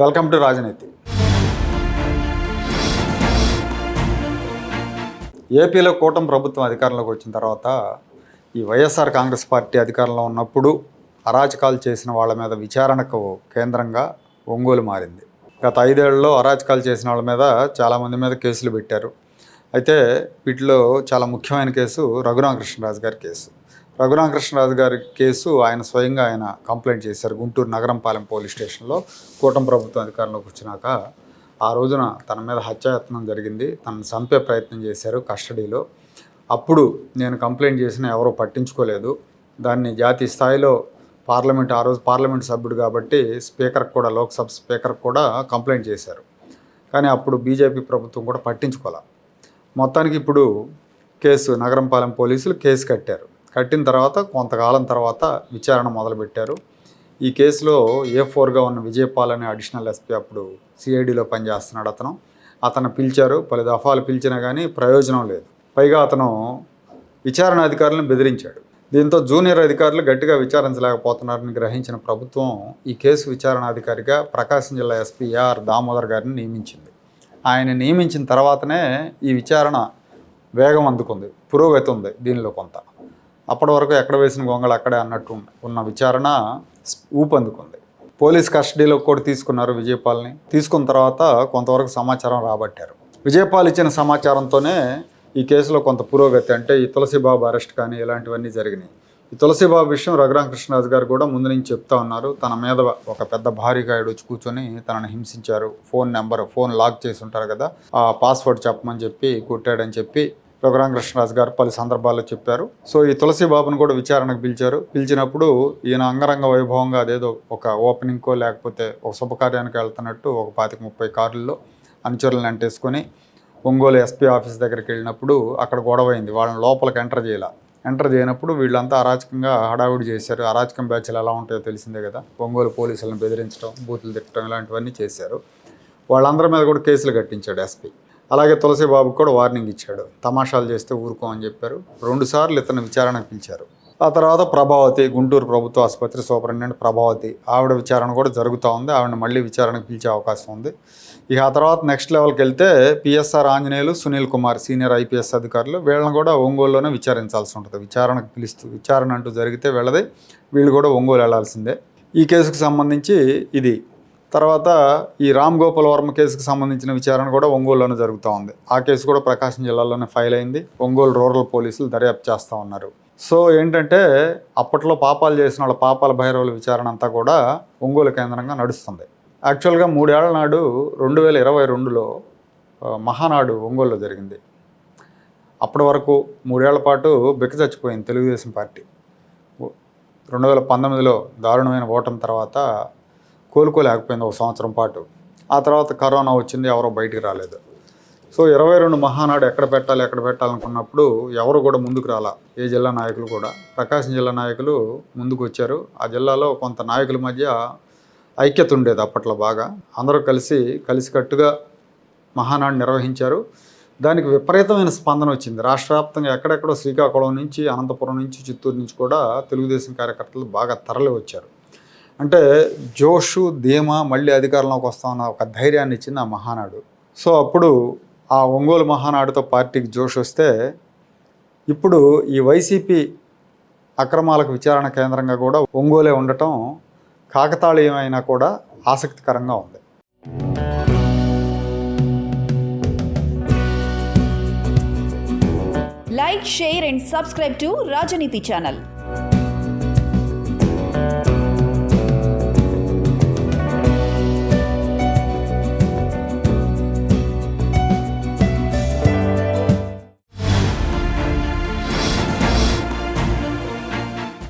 Welcome to రాజనీతి. ఏపీలో కూటమి ప్రభుత్వం అధికారంలోకి వచ్చిన తర్వాత ఈ వైఎస్ఆర్ కాంగ్రెస్ పార్టీ అధికారంలో ఉన్నప్పుడు అరాచకాలు చేసిన వాళ్ళ మీద విచారణకు కేంద్రంగా ఒంగోలు మారింది. గత ఐదేళ్ళలో అరాచకాలు చేసిన వాళ్ళ మీద చాలామంది మీద కేసులు పెట్టారు. అయితే వీటిలో చాలా ముఖ్యమైన కేసు రఘురామకృష్ణరాజు గారి కేసు. రఘురామకృష్ణరాజు గారి కేసు ఆయన స్వయంగా ఆయన కంప్లైంట్ చేశారు. గుంటూరు నగరంపాలెం పోలీస్ స్టేషన్లో కూటమి ప్రభుత్వం అధికారంలోకి వచ్చినాక ఆ రోజున తన మీద హత్యాయత్నం జరిగింది. తనను చంపే ప్రయత్నం చేశారు కస్టడీలో. అప్పుడు నేను కంప్లైంట్ చేసిన ఎవరూ పట్టించుకోలేదు. దాన్ని జాతీయ స్థాయిలో పార్లమెంట్ ఆ రోజు పార్లమెంట్ సభ్యుడు కాబట్టి స్పీకర్ కూడా లోక్సభ స్పీకర్ కూడా కంప్లైంట్ చేశారు. కానీ అప్పుడు బీజేపీ ప్రభుత్వం కూడా పట్టించుకోలే. మొత్తానికి ఇప్పుడు కేసు నగరంపాలెం పోలీసులు కేసు కట్టారు. కట్టిన తర్వాత కొంతకాలం తర్వాత విచారణ మొదలుపెట్టారు. ఈ కేసులో ఏ ఫోర్గా ఉన్న విజయపాల్ అనే అడిషనల్ ఎస్పీ అప్పుడు సిఐడిలో పనిచేస్తున్నాడు అతను. అతను పిలిచారు పలు దఫాలు పిలిచినా కానీ ప్రయోజనం లేదు. పైగా అతను విచారణ అధికారులను బెదిరించాడు. దీంతో జూనియర్ అధికారులు గట్టిగా విచారించలేకపోతున్నారని గ్రహించిన ప్రభుత్వం ఈ కేసు విచారణాధికారిగా ప్రకాశం జిల్లా ఎస్పీ ఆర్ దామోదర్ గారిని నియమించింది. ఆయన నియమించిన తర్వాతనే ఈ విచారణ వేగం అందుకుంది పురోగతి ఉంది దీనిలో కొంత. అప్పటి వరకు ఎక్కడ వేసిన గొంగళ అక్కడే అన్నట్టు ఉన్న విచారణ ఊపందుకుంది. పోలీస్ కస్టడీలో కూడా తీసుకున్నారు విజయపాల్ని. తీసుకున్న తర్వాత కొంతవరకు సమాచారం రాబట్టారు. విజయపాల్ ఇచ్చిన సమాచారంతోనే ఈ కేసులో కొంత పురోగతి అంటే ఈ తులసిబాబు అరెస్ట్ కానీ ఇలాంటివన్నీ జరిగినాయి. ఈ తులసిబాబు విషయం రఘురామకృష్ణరాజు గారు కూడా ముందు నుంచి చెప్తా ఉన్నారు. తన మీద ఒక పెద్ద భారీగాయుడు వచ్చి కూర్చొని తనను హింసించారు. ఫోన్ నెంబర్ ఫోన్ లాక్ చేసి ఉంటారు కదా. ఆ పాస్వర్డ్ చెప్పమని చెప్పి కొట్టాడని చెప్పి రఘురామకృష్ణరాజు గారు పలు సందర్భాల్లో చెప్పారు. సో ఈ తులసి బాబును కూడా విచారణకు పిలిచారు. పిలిచినప్పుడు ఈయన అంగరంగ వైభవంగా అదేదో ఒక ఓపెనింగ్కో లేకపోతే ఒక శుభకార్యానికి వెళ్తున్నట్టు ఒక పాతిక ముప్పై కార్లలో అనుచరులను అంటేసుకొని ఒంగోలు ఎస్పీ ఆఫీస్ దగ్గరికి వెళ్ళినప్పుడు అక్కడ గొడవ అయింది. వాళ్ళని లోపలికి ఎంటర్ చేయాల. ఎంటర్ చేయనప్పుడు వీళ్ళంతా అరాచకంగా హడావుడి చేశారు. అరాచకం బ్యాచ్లు ఎలా ఉంటాయో తెలిసిందే కదా. ఒంగోలు పోలీసులను బెదిరించడం బూతులు తిట్టడం ఇలాంటివన్నీ చేశారు. వాళ్ళందరి మీద కూడా కేసులు కట్టించాడు ఎస్పీ. అలాగే తులసి బాబుకు కూడా వార్నింగ్ ఇచ్చాడు. తమాషాలు చేస్తే ఊరుకో అని చెప్పారు. రెండుసార్లు ఇతను విచారణకు పిలిచారు. ఆ తర్వాత ప్రభావతి గుంటూరు ప్రభుత్వ ఆసుపత్రి సూపరింటెండెంట్ ప్రభావతి ఆవిడ విచారణ కూడా జరుగుతూ ఉంది. ఆవిడ మళ్ళీ విచారణకు పిలిచే అవకాశం ఉంది. ఇక ఆ తర్వాత నెక్స్ట్ లెవెల్కి వెళ్తే PSR Anjaneyulu Sunil Kumar senior IPS అధికారులు వీళ్ళని కూడా ఒంగోలులోనే విచారించాల్సి ఉంటుంది. విచారణకు పిలుస్తూ విచారణ అంటూ జరిగితే వెళ్ళదే వీళ్ళు కూడా ఒంగోలు వెళ్ళాల్సిందే ఈ కేసుకు సంబంధించి ఇది తర్వాత ఈ రామ్ గోపాల్ వర్మ కేసుకు సంబంధించిన విచారణ కూడా ఒంగోలులోనే జరుగుతూ ఉంది. ఆ కేసు కూడా ప్రకాశం జిల్లాలోనే ఫైల్ అయింది. ఒంగోలు రూరల్ పోలీసులు దర్యాప్తు చేస్తూ ఉన్నారు. సో ఏంటంటే అప్పట్లో పాపాలు చేసిన వాళ్ళ పాపాల భైరవుల విచారణ అంతా కూడా ఒంగోలు కేంద్రంగా నడుస్తుంది. యాక్చువల్గా మూడేళ్ళ నాడు రెండు వేల ఇరవై రెండులో మహానాడు ఒంగోలులో జరిగింది. అప్పటి వరకు మూడేళ్ళ పాటు బిక్క చచ్చిపోయింది తెలుగుదేశం పార్టీ. రెండు వేల పంతొమ్మిదిలో దారుణమైన ఓటమి తర్వాత కోలుకోలేకపోయింది ఒక సంవత్సరం పాటు. ఆ తర్వాత కరోనా వచ్చింది ఎవరో బయటికి రాలేదు. సో ఇరవై రెండు మహానాడు ఎక్కడ పెట్టాలి ఎక్కడ పెట్టాలనుకున్నప్పుడు ఎవరు కూడా ముందుకు రాలా. ఏ జిల్లా నాయకులు కూడా. ప్రకాశం జిల్లా నాయకులు ముందుకు వచ్చారు. ఆ జిల్లాలో కొంత నాయకుల మధ్య ఐక్యత ఉండేది అప్పట్లో బాగా. అందరూ కలిసి కలిసికట్టుగా మహానాడు నిర్వహించారు. దానికి విపరీతమైన స్పందన వచ్చింది. రాష్ట్ర వ్యాప్తంగా ఎక్కడెక్కడో శ్రీకాకుళం నుంచి అనంతపురం నుంచి చిత్తూరు నుంచి కూడా తెలుగుదేశం కార్యకర్తలు బాగా తరలి వచ్చారు అంటే జోషు ధీమా మళ్ళీ అధికారంలోకి వస్తామన్న ఒక ధైర్యాన్ని ఇచ్చింది ఆ మహానాడు. సో అప్పుడు ఆ ఒంగోలు మహానాడుతో పార్టీకి జోష్ వస్తే ఇప్పుడు ఈ వైసీపీ అక్రమాలకు విచారణ కేంద్రంగా కూడా ఒంగోలే ఉండటం కాకతాళీయమైనా కూడా ఆసక్తికరంగా ఉంది. Like share and subscribe to Rajaneeti channel